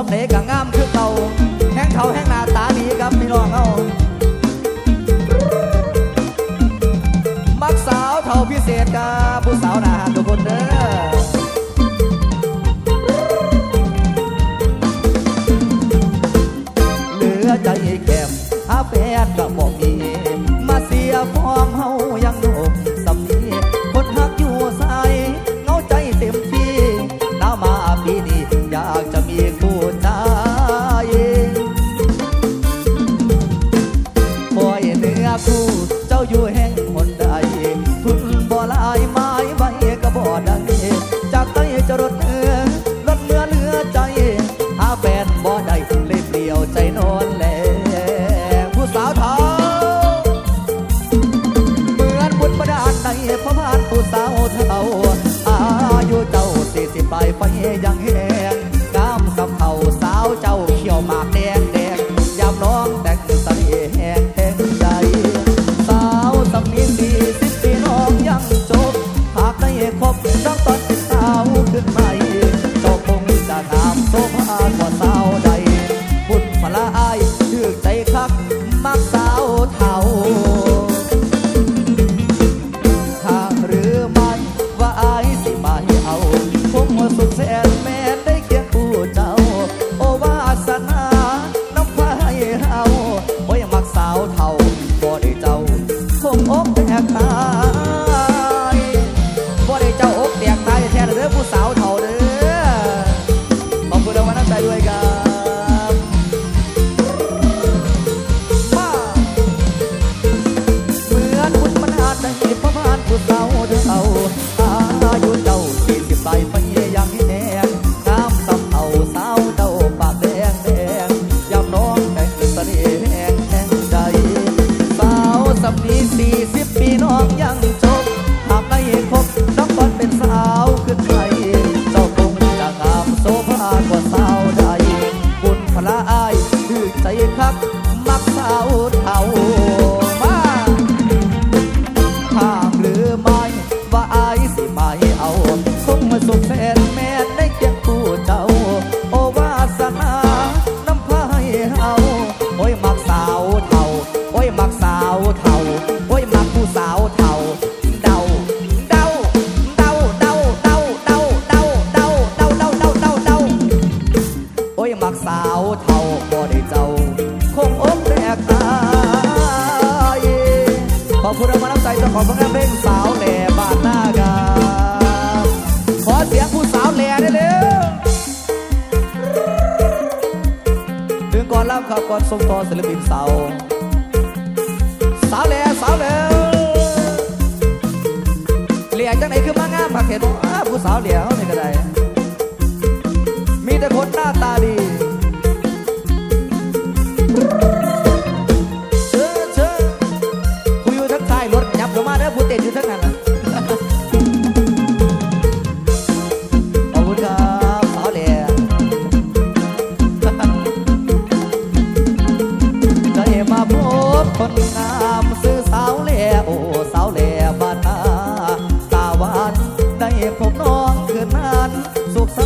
สำเนก็งามคือเก่าแห้งเขาแห้งหน้าตาดีครับพี่น้องเอามักสาวเท่าพิเศษกับผู้สาวหน้า เจ้าอยู่แห่งหน ขอนเพื่เพลงสาวแหล่บ้านหน้ากาขอเสียงผู้สาวแหล่ได้เร็วถึงก่อนรับครับก่อนส่งต่อศิลปินสาวสาวแหล่สาวแหล่เหลี่ยจังไหนคือมางามผักเห็ดผู้สาวแหล่เขาไม่กระไดมีแต่คนหน้าตา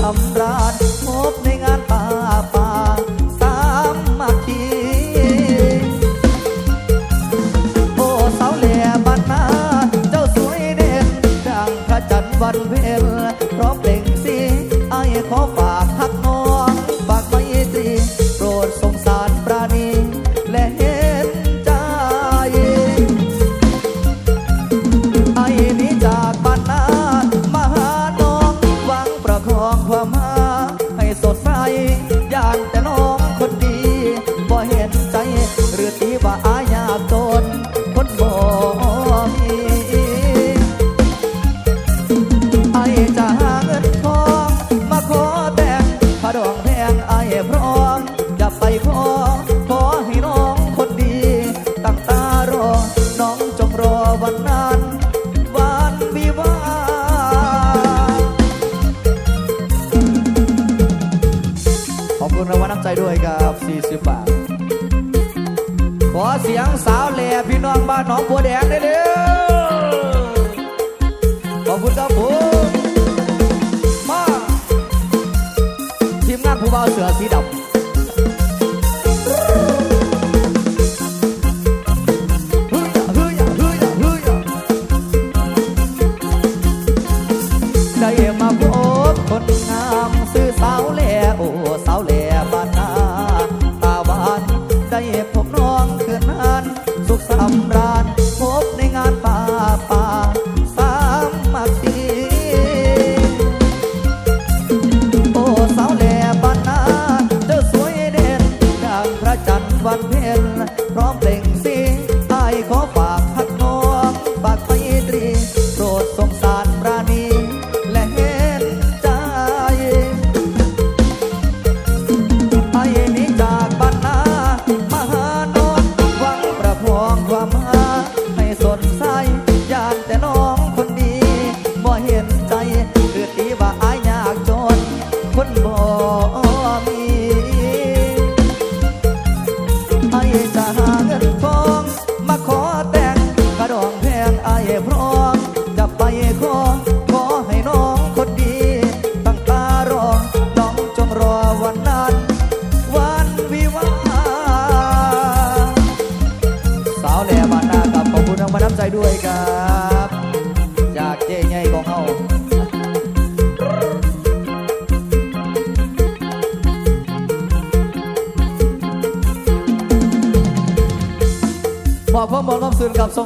สำราญพบในงานป่าป่าสามมัคคีโอ้สาวเหล่บ้านนาเจ้าสวยเด่นดังพระจันทร์วันเพ็ญพร้อมเปล่งสีไอ้ขอฝาก คุรางวัลน้ำใจด้วยกับ40บาท ขอเสียงสาวแหล่พี่น้องบ้านหนองบัวแดงได้เร็วขอบคุณครับผมมาทีมงานผู้บ่าวเสือสีดำ ของเขาบอกพ่อมอลน้ำซึนกับทรง